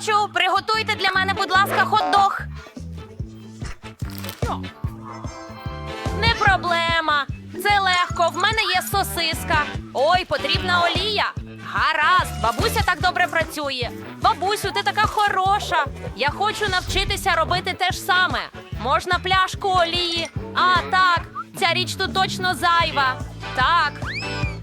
бачу. Приготуйте для мене, будь ласка, хот-дог. Не проблема. Це легко. В мене є сосиска. Ой, потрібна олія. Гаразд, бабуся так добре працює. Бабусю, ти така хороша. Я хочу навчитися робити те ж саме. Можна пляшку олії. А, так, ця річ тут точно зайва. Так.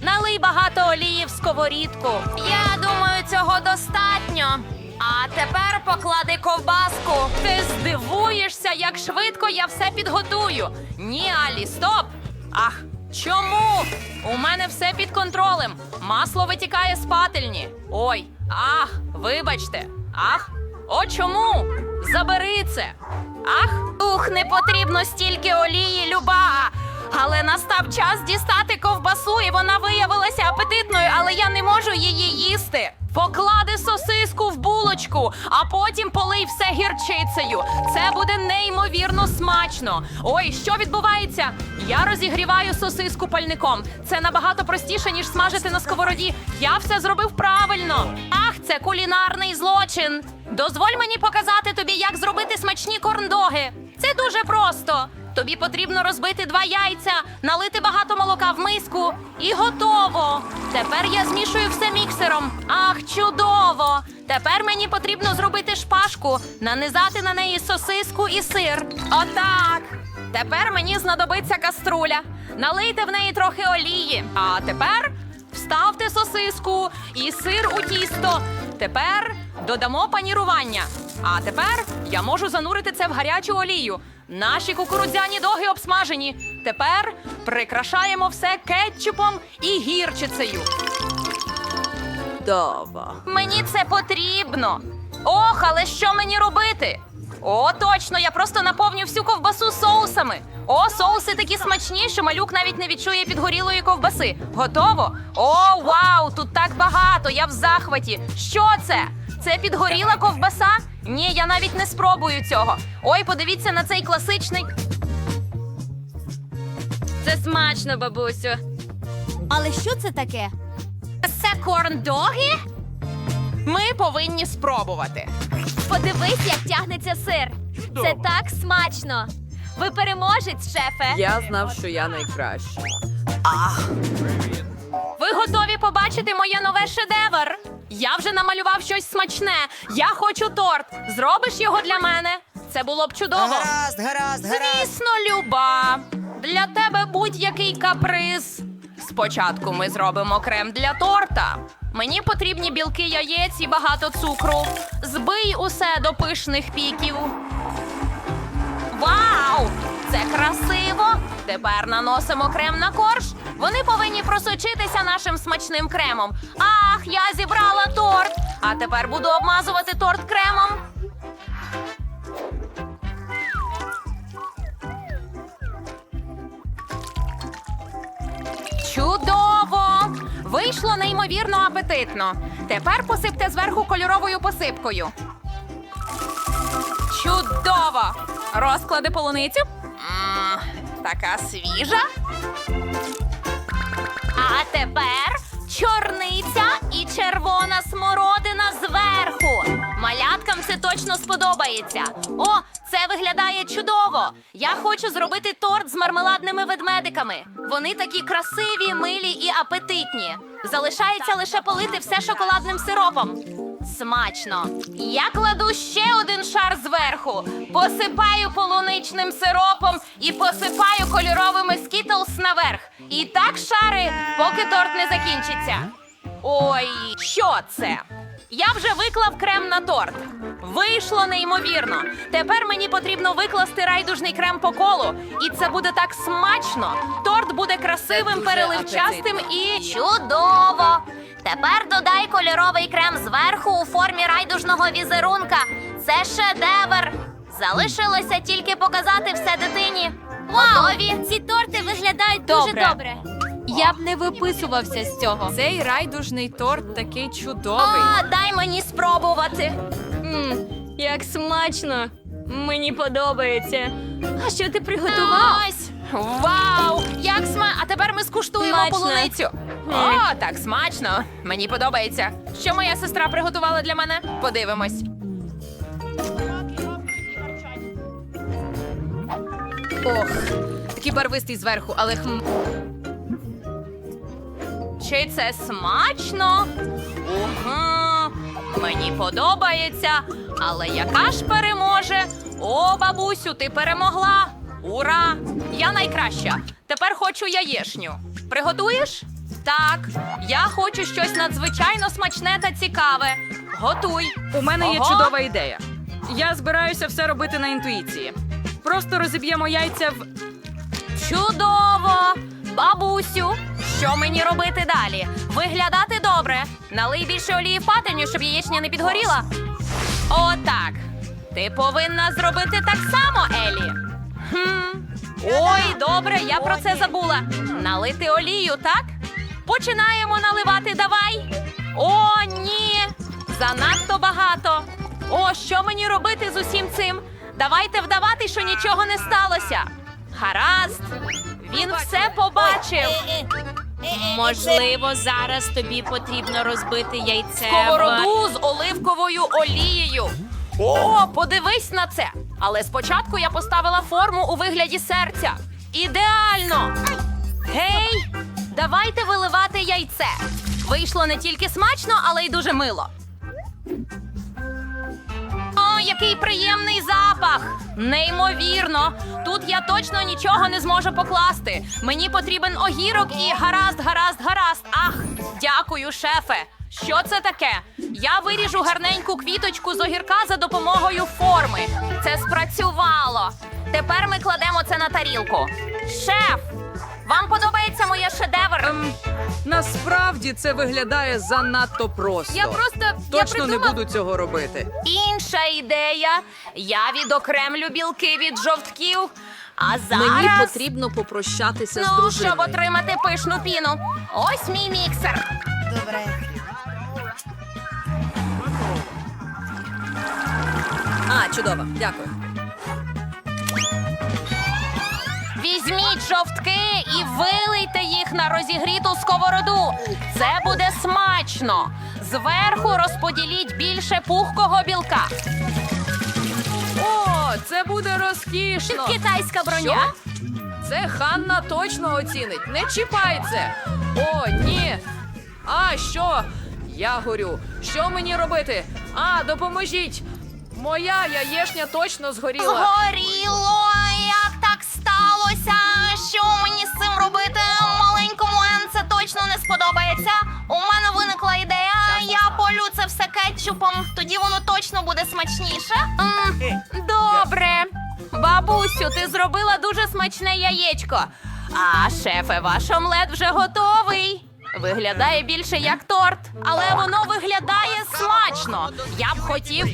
Налий багато олії в сковорідку. Я думаю, цього достатньо. А тепер поклади ковбаску. Ти здивуєшся, як швидко я все підготую. Ні, Алі, стоп! Ах, чому? У мене все під контролем. Масло витікає з пательні. Ой, ах, вибачте. Ах, о чому? Забери це. Ах, ух, не потрібно стільки олії, люба. Але настав час дістати ковбасу, і вона виявилася апетитною, але я не можу її їсти. Поклади сосиску в булочку, а потім полий все гірчицею. Це буде неймовірно смачно. Ой, що відбувається? Я розігріваю сосиску пальником. Це набагато простіше, ніж смажити на сковороді. Я все зробив правильно. Ах, це кулінарний злочин. Дозволь мені показати тобі, як зробити смачні корндоги. Це дуже просто. Тобі потрібно розбити два яйця, налити багато молока в миску і готово. Тепер я змішую все міксером. Ах, чудово! Тепер мені потрібно зробити шпажку, нанизати на неї сосиску і сир. Отак. Тепер мені знадобиться каструля. Налийте в неї трохи олії. А тепер вставте сосиску і сир у тісто. Тепер додамо панірування. А тепер я можу занурити це в гарячу олію. Наші кукурудзяні доги обсмажені. Тепер прикрашаємо все кетчупом і гірчицею. Дово. Мені це потрібно. Ох, але що мені робити? О, точно, я просто наповню всю ковбасу соусами. О, соуси такі смачні, що малюк навіть не відчує підгорілої ковбаси. Готово? О, вау! Тут так багато. Я в захваті. Що це? Це підгоріла ковбаса? Ні, я навіть не спробую цього. Ой, подивіться на цей класичний. Це смачно, бабусю. Але що це таке? Це корндоги? Ми повинні спробувати. Подивись, як тягнеться сир. Це так смачно. Ви переможець, шефе. Я знав, що я найкращий. Ви готові побачити моє нове шедевр? Я вже намалював щось смачне. Я хочу торт. Зробиш його для мене? Це було б чудово. Гаразд, гаразд, гаразд. Звісно, люба. Для тебе будь-який каприз. Спочатку ми зробимо крем для торта. Мені потрібні білки яєць і багато цукру. Збий усе до пишних піків. Вау! Це красиво! Тепер наносимо крем на корж. Вони повинні просочитися нашим смачним кремом. Ах, я зібрала торт! А тепер буду обмазувати торт кремом. Чудово! Вийшло неймовірно апетитно. Тепер посипте зверху кольоровою посипкою. Чудово! Розклади полуницю. Така свіжа. А тепер чорниця і червона смородина зверху. Маляткам це точно сподобається. О, це виглядає чудово. Я хочу зробити торт з мармеладними ведмедиками. Вони такі красиві, милі і апетитні. Залишається лише полити все шоколадним сиропом. Смачно. Я кладу ще один шар зверху, посипаю полуничним сиропом і посипаю кольоровими скітлс наверх. І так шари, поки торт не закінчиться. Ой, що це? Я вже виклав крем на торт. Вийшло неймовірно. Тепер мені потрібно викласти райдужний крем по колу, і це буде так смачно. Торт буде красивим, переливчастим і чудово. Тепер додай кольоровий крем зверху у формі райдужного візерунка. Це шедевр. Залишилося тільки показати все дитині. Готові? Ці торти виглядають Добре. дуже добре я б не виписувався з цього. Цей райдужний торт такий чудовий. А, дай мені спробувати. М, як смачно. Мені подобається. А що ти приготував? Ось! Вау! Як сма! А тепер ми скуштуємо Смачно. полуницю. О, так смачно. Мені подобається. Що моя сестра приготувала для мене? Подивимось. Ох, такий барвистий зверху, але хм. Чи це смачно? Угу. Мені подобається. Але яка ж переможе? О, бабусю, ти перемогла! Ура! Я найкраща. Тепер хочу яєшню. Приготуєш? Так. Я хочу щось надзвичайно смачне та цікаве. Готуй. У мене є чудова ідея. Я збираюся все робити на інтуїції. Просто розіб'ємо яйця в. Чудово! Бабусю, що мені робити далі? Виглядати добре. Налий більше олії в пательню, щоб яєчня не підгоріла. Отак. Ти повинна зробити так само, Елі. Хм. Ой, добре, я про це забула. Налити олію, так? Починаємо наливати, давай. О, ні! Занадто багато. О, що мені робити з усім цим? Давайте вдавати, що нічого не сталося. Гаразд. Він все побачив. Можливо, зараз тобі потрібно розбити яйце. в- Сковороду з оливковою олією. О, подивись на це. Але спочатку я поставила форму у вигляді серця. Ідеально! Гей, давайте виливати яйце. Вийшло не тільки смачно, але й дуже мило. Який приємний запах! Неймовірно! Тут я точно нічого не зможу покласти. Мені потрібен огірок і гаразд, гаразд, гаразд. Ах, дякую, шефе. Що це таке? Я виріжу гарненьку квіточку з огірка за допомогою форми. Це спрацювало. Тепер ми кладемо це на тарілку. Шеф, вам подобається моє шедевр? Ем, насправді це виглядає занадто просто. Я просто я точно не придумав- буду цього робити. Інша ідея. Я відокремлю білки від жовтків. А зараз Мені потрібно попрощатися з ну, дружиною. щоб отримати пишну піну. Ось мій міксер. Добре. А, чудово, дякую. Візьміть жовтки і вилийте їх на розігріту сковороду. Це буде смачно. Зверху розподіліть більше пухкого білка. О, це буде розкішно. Китайська броня. Це Ханна точно оцінить. Не чіпай це. О, ні. А що? Я горю. Що мені робити? А, допоможіть. Моя яєшня точно згоріла. Згоріло, точно буде смачніше. Добре. Бабусю, ти зробила дуже смачне яєчко. А шефе, ваш омлет вже готовий. Виглядає більше як торт, але воно виглядає смачно. Я б хотів.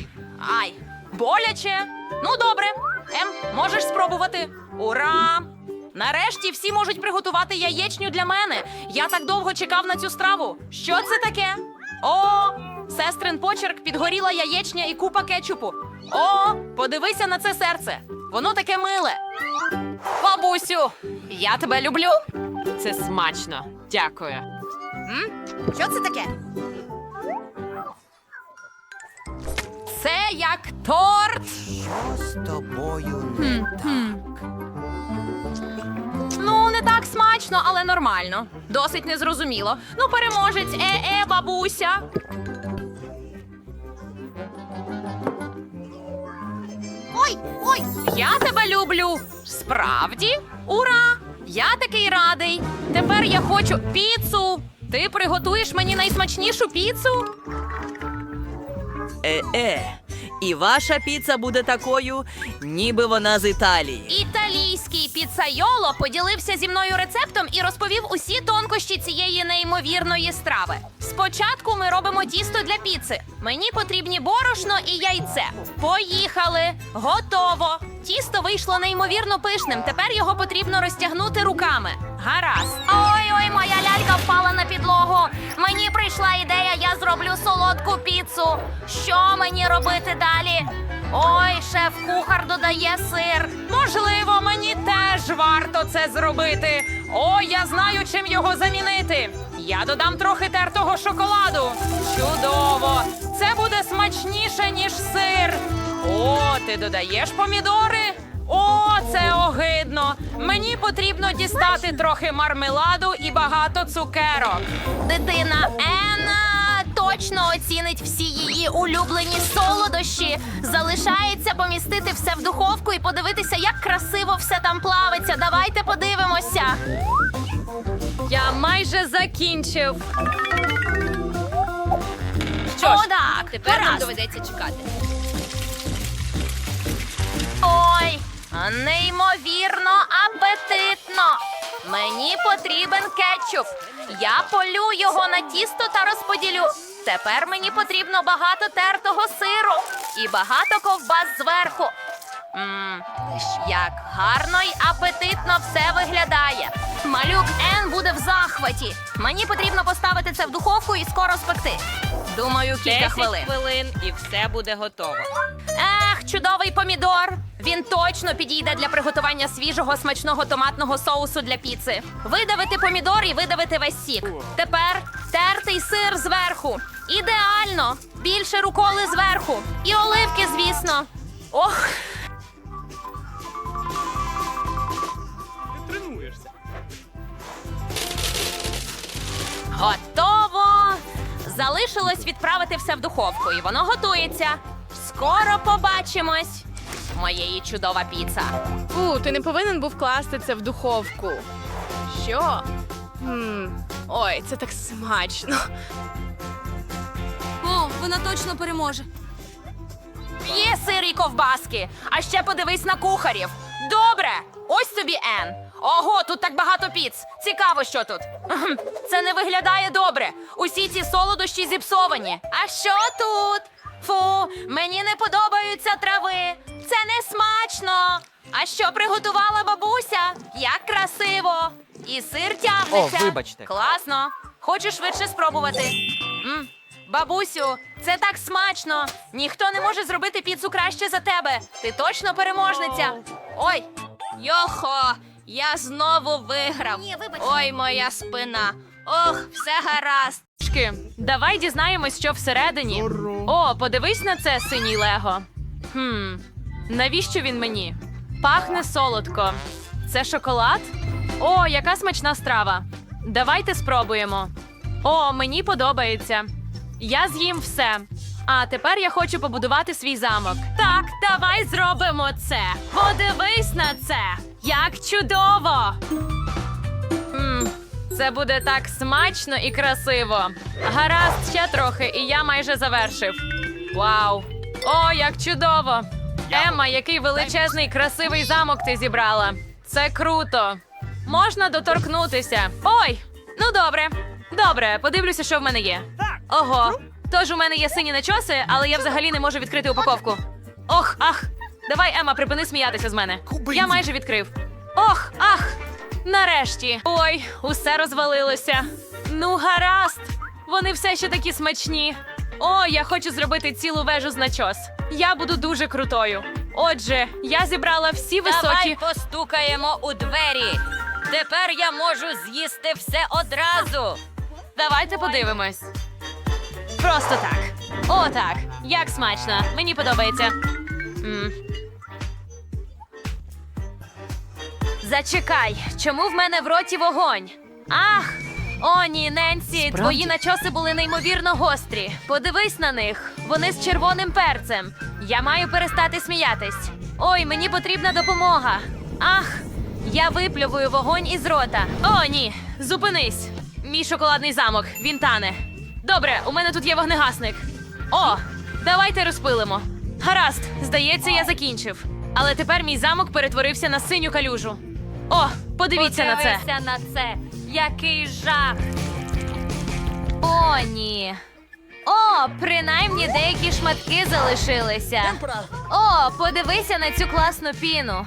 Ай, боляче. Ну, добре. Ем, можеш спробувати. Ура! Нарешті всі можуть приготувати яєчню для мене. Я так довго чекав на цю страву. Що це таке? О, сестрин почерк підгоріла яєчня і купа кетчупу. О, подивися на це серце. Воно таке миле. Бабусю, я тебе люблю. Це смачно. Дякую. Що це таке? Це як торт. Що з тобою не так? Ну, не так смачно, але нормально. Досить незрозуміло. Ну, переможець, е-е, бабуся. Ой, я тебе люблю. Справді? Ура! Я такий радий. Тепер я хочу піцу. Ти приготуєш мені найсмачнішу піцу? Е-е. І ваша піца буде такою, ніби вона з Італії. Італійський піцайоло поділився зі мною рецептом і розповів усі тонкощі цієї неймовірної страви. Спочатку ми робимо тісто для піци. Мені потрібні борошно і яйце. Поїхали! Готово! Тісто вийшло неймовірно пишним. Тепер його потрібно розтягнути руками. Гаразд. Ой, ой, моя лялька впала на підлогу. Мені прийшла ідея, я зроблю солодку піцу. Що мені робити далі? Ой, шеф-кухар додає сир. Можливо, мені теж варто це зробити. О, я знаю, чим його замінити. Я додам трохи тертого шоколаду. Чудово! Це буде смачніше, ніж сир. О, ти додаєш помідори? О, це огидно. Мені потрібно дістати трохи мармеладу і багато цукерок. Дитина Енна точно оцінить всі її улюблені солодощі. Залишається помістити все в духовку і подивитися, як красиво все там плавиться. Давайте подивимося. Я майже закінчив. Що О, так, Тепер нам гаразд. доведеться чекати. Неймовірно апетитно. Мені потрібен кетчуп. Я полю його на тісто та розподілю. Тепер мені потрібно багато тертого сиру і багато ковбас зверху. Мм, як гарно й апетитно все виглядає. Малюк Ен буде в захваті. Мені потрібно поставити це в духовку і скоро спекти. Думаю, кілька 10 хвилин. хвилин і все буде готово. Ех, чудовий помідор. Він точно підійде для приготування свіжого смачного томатного соусу для піци. Видавити помідор і видавити весь сік. Тепер тертий сир зверху. Ідеально! Більше руколи зверху. І оливки, звісно. Ох. Готово! Залишилось відправити все в духовку, і воно готується. Скоро побачимось. Моєї чудова піца. У, ти не повинен був класти це в духовку. Що? Хм. Ой, це так смачно. О, вона точно переможе. Є сир і ковбаски. А ще подивись на кухарів. Добре, ось тобі Ен. Ого, тут так багато піц. Цікаво, що тут. Це не виглядає добре. Усі ці солодощі зіпсовані. А що тут? Фу, мені не подобаються трави. Це не смачно. А що приготувала бабуся? Як красиво! І сир тягнеться. О, вибачте. Класно. Хочу швидше спробувати. М, Бабусю, це так смачно. Ніхто не може зробити піцу краще за тебе. Ти точно переможниця. Ой, йохо, я знову виграв. Ой, моя спина. Ох, все гаразд. Шки, давай дізнаємось, що всередині. О, подивись на це, синій Лего. Хм, навіщо він мені? Пахне солодко. Це шоколад? О, яка смачна страва. Давайте спробуємо. О, мені подобається. Я з'їм все. А тепер я хочу побудувати свій замок. Так, давай зробимо це. Подивись на це. Як чудово! Це буде так смачно і красиво. Гаразд, ще трохи, і я майже завершив. Вау! О, як чудово! Емма, який величезний красивий замок ти зібрала. Це круто. Можна доторкнутися. Ой! Ну добре. Добре, подивлюся, що в мене є. Ого. Тож у мене є сині начоси, але я взагалі не можу відкрити упаковку. Ох, ах! Давай, Ема, припини сміятися з мене. Я майже відкрив. Ох, ах! Нарешті. Ой, усе розвалилося. Ну, гаразд. Вони все ще такі смачні. О, я хочу зробити цілу вежу з начос. Я буду дуже крутою. Отже, я зібрала всі високі. постукаємо у двері. Тепер я можу з'їсти все одразу. Давайте подивимось. Просто так. О, так. Як смачно. Мені подобається. м Зачекай, чому в мене в роті вогонь? Ах! О, ні, Ненсі, твої начоси були неймовірно гострі. Подивись на них. Вони з червоним перцем. Я маю перестати сміятись. Ой, мені потрібна допомога. Ах, я виплювую вогонь із рота. О, ні, зупинись. Мій шоколадний замок, він тане. Добре, у мене тут є вогнегасник. О, давайте розпилимо. Гаразд, здається, я закінчив. Але тепер мій замок перетворився на синю калюжу. О, подивіться на це. Подивися на це. Який жах. О, ні. О, принаймні деякі шматки залишилися. О, подивися на цю класну піну.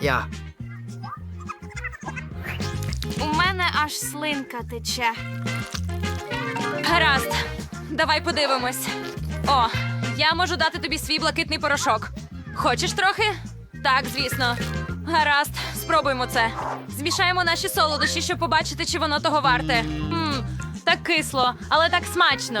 Я. У мене аж слинка тече. Гаразд, давай подивимось. О, я можу дати тобі свій блакитний порошок. Хочеш трохи? Так, звісно. Гаразд, спробуємо це. Змішаємо наші солодощі, щоб побачити, чи воно того варте. Мм, так кисло, але так смачно.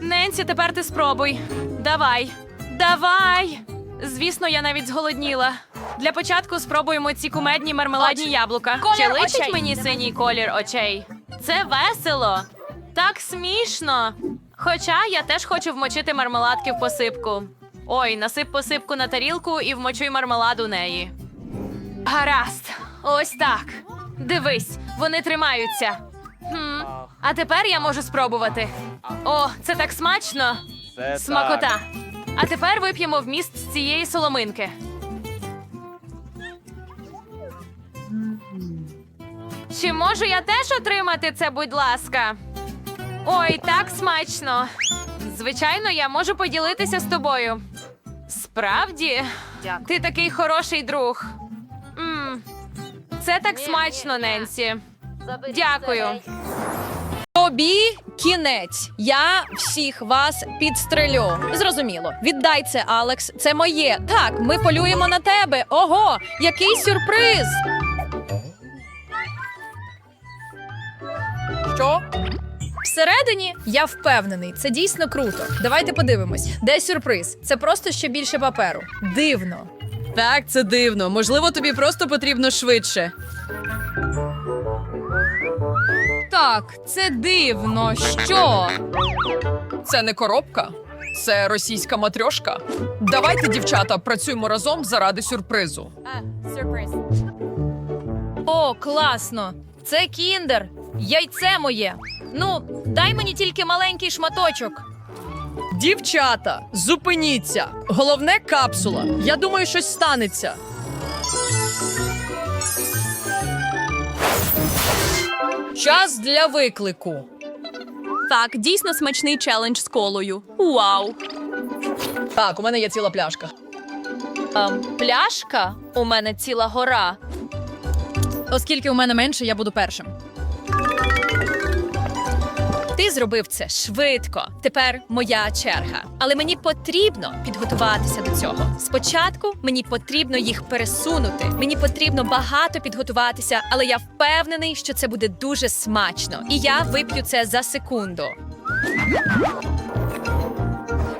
Ненсі, тепер ти спробуй. Давай. Давай. Звісно, я навіть зголодніла. Для початку спробуємо ці кумедні мармеладні яблука. Чи личить мені синій колір очей? Це весело. Так смішно. Хоча я теж хочу вмочити мармеладки в посипку. Ой, насип посипку на тарілку і вмочуй мармелад у неї. Гаразд, ось так. Дивись, вони тримаються. Хм. А тепер я можу спробувати. О, це так смачно. Смакота. А тепер вип'ємо вміст з цієї соломинки. Чи можу я теж отримати це, будь ласка? Ой, так смачно. Звичайно, я можу поділитися з тобою. Справді, Дякую. ти такий хороший друг. М, Це так смачно, Ненсі. Дякую. Тобі кінець. Я всіх вас підстрелю. Зрозуміло. Віддай це, Алекс. Це моє. Так, ми полюємо на тебе. Ого, який сюрприз! Що? Всередині я впевнений, це дійсно круто. Давайте подивимось. Де сюрприз? Це просто ще більше паперу. Дивно. Так, це дивно. Можливо, тобі просто потрібно швидше. Так, це дивно. Що? Це не коробка, це російська матрьошка. Давайте, дівчата, працюємо разом заради сюрпризу. Сюрприз. О, класно! Це кіндер! Яйце моє! Ну, дай мені тільки маленький шматочок. Дівчата, зупиніться. Головне капсула. Я думаю, щось станеться. Час для виклику. Так, дійсно смачний челендж з колою. Вау! Так, у мене є ціла пляшка. Ем, пляшка? У мене ціла гора. Оскільки у мене менше, я буду першим. Ти зробив це швидко. Тепер моя черга. Але мені потрібно підготуватися до цього. Спочатку мені потрібно їх пересунути. Мені потрібно багато підготуватися, але я впевнений, що це буде дуже смачно. І я вип'ю це за секунду.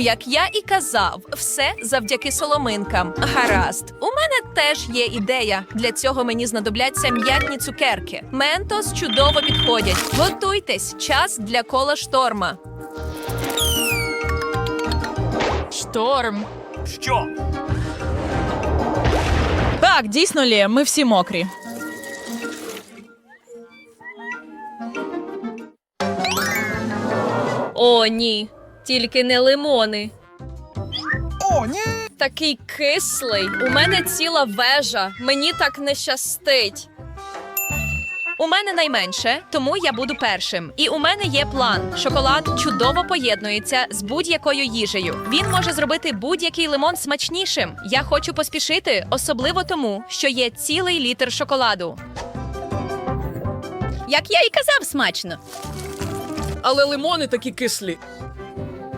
Як я і казав, все завдяки соломинкам. Гаразд, у мене теж є ідея. Для цього мені знадобляться м'ятні цукерки. Ментос чудово підходять. Готуйтесь, час для кола шторма. Шторм. Що? Так, дійсно, Лє, ми всі мокрі. О, ні, тільки не лимони. О, ні. Такий кислий. У мене ціла вежа. Мені так не щастить. У мене найменше, тому я буду першим. І у мене є план. Шоколад чудово поєднується з будь-якою їжею. Він може зробити будь-який лимон смачнішим. Я хочу поспішити, особливо тому, що є цілий літр шоколаду. Як я і казав, смачно. Але лимони такі кислі.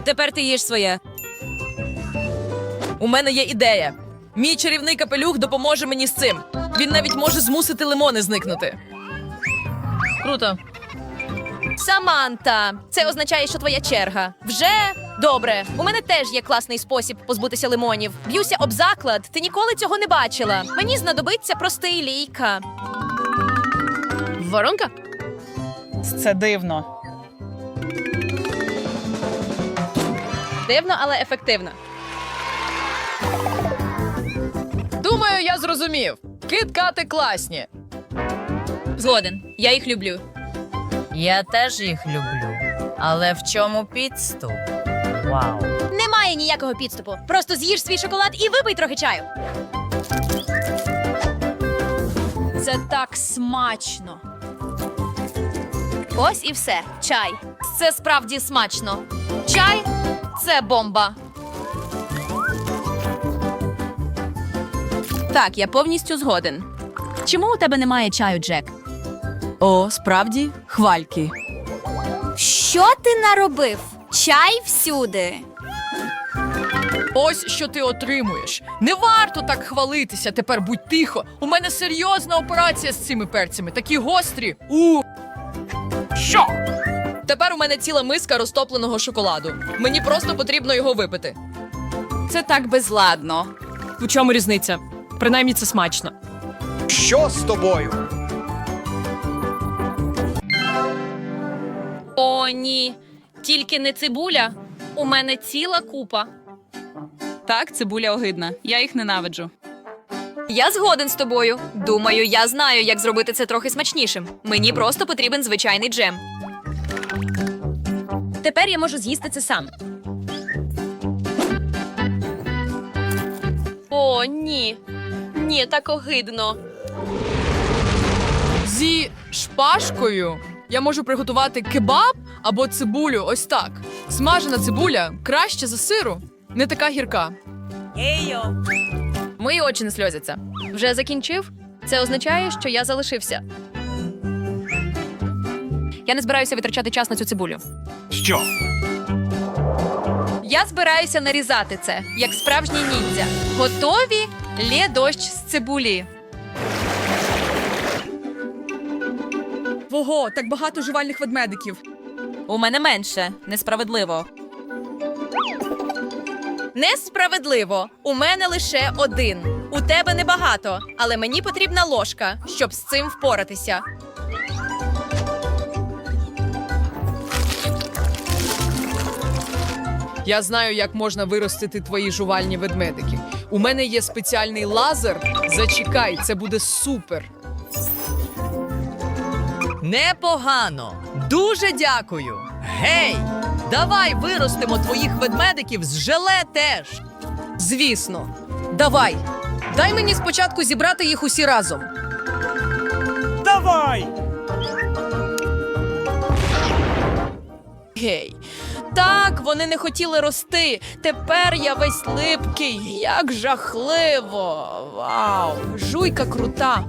Тепер ти їж своє. У мене є ідея. Мій чарівний капелюх допоможе мені з цим. Він навіть може змусити лимони зникнути. Круто. Саманта, це означає, що твоя черга. Вже добре. У мене теж є класний спосіб позбутися лимонів. Б'юся об заклад. Ти ніколи цього не бачила. Мені знадобиться простий лійка. Воронка? Це дивно. Дивно, але ефективно. Думаю, я зрозумів. Кит-кати класні. Згоден. Я їх люблю. Я теж їх люблю. Але в чому підступ? Вау. Немає ніякого підступу. Просто з'їж свій шоколад і випий трохи чаю. Це так смачно. Ось і все. Чай. Це справді смачно. Чай це бомба. Так, я повністю згоден. Чому у тебе немає чаю, Джек? О, справді? Хвальки. Що ти наробив? Чай всюди. Ось що ти отримуєш. Не варто так хвалитися. Тепер будь тихо. У мене серйозна операція з цими перцями, такі гострі. У що? Тепер у мене ціла миска розтопленого шоколаду. Мені просто потрібно його випити. Це так безладно. У чому різниця? Принаймні це смачно. Що з тобою? О, ні. Тільки не цибуля. У мене ціла купа. Так, цибуля огидна. Я їх ненавиджу. Я згоден з тобою. Думаю, я знаю, як зробити це трохи смачнішим. Мені просто потрібен звичайний джем. Тепер я можу з'їсти це сам. О, ні. Ні, так огидно. Зі шпажкою я можу приготувати кебаб або цибулю. Ось так. Смажена цибуля краще за сиру, не така гірка. Ейо. Мої очі не сльозяться. Вже закінчив? Це означає, що я залишився. Я не збираюся витрачати час на цю цибулю. Що? Я збираюся нарізати це, як справжній ніндзя. Готові? Лє дощ з цибулі. Ого, так багато жувальних ведмедиків. У мене менше. Несправедливо. Несправедливо. У мене лише один. У тебе небагато, але мені потрібна ложка, щоб з цим впоратися. Я знаю, як можна виростити твої жувальні ведмедики. У мене є спеціальний лазер. Зачекай, це буде супер. Непогано. Дуже дякую. Гей! Давай виростимо твоїх ведмедиків з желе теж. Звісно. Давай. Дай мені спочатку зібрати їх усі разом. Давай! Гей. Так, вони не хотіли рости. Тепер я весь липкий. Як жахливо. Вау. Жуйка крута.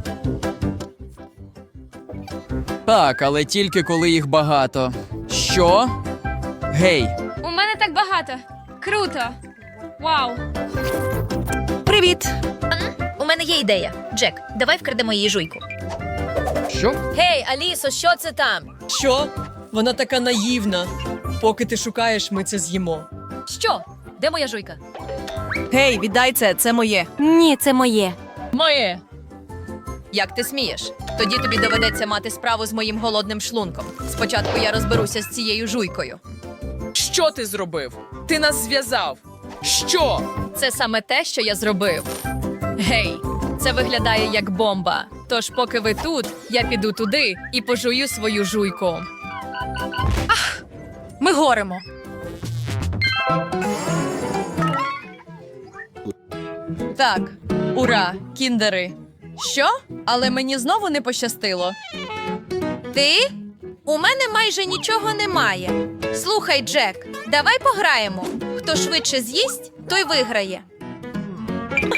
Так, але тільки коли їх багато. Що? Гей, У мене так багато. Круто. Вау. Привіт. У мене є ідея. Джек, давай вкрадемо її жуйку. Що? Гей, Алісо, що це там? Що? Вона така наївна. Поки ти шукаєш, ми це з'їмо. Що? Де моя жуйка? Гей, віддай це, це моє. Ні, це моє. Моє. Як ти смієш? Тоді тобі доведеться мати справу з моїм голодним шлунком. Спочатку я розберуся з цією жуйкою. Що ти зробив? Ти нас зв'язав. Що? Це саме те, що я зробив. Гей, це виглядає як бомба. Тож, поки ви тут, я піду туди і пожую свою жуйку. Ми горемо. Так, ура, кіндери. Що? Але мені знову не пощастило. Ти? У мене майже нічого немає. Слухай, Джек, давай пограємо. Хто швидше з'їсть, той виграє.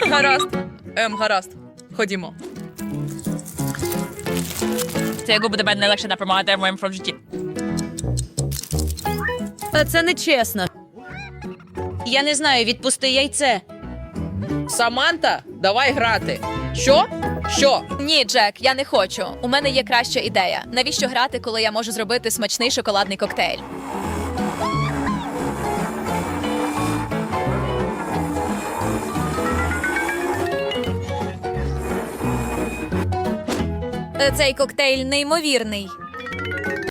Гаразд. Ем, гаразд. Ходімо. Цього буде мене легше допомагати в моєму житті. Та це не чесно. Я не знаю, відпусти яйце. Саманта, давай грати. Що? Що? Ні, Джек, я не хочу. У мене є краща ідея. Навіщо грати, коли я можу зробити смачний шоколадний коктейль? Е, Цей коктейль неймовірний.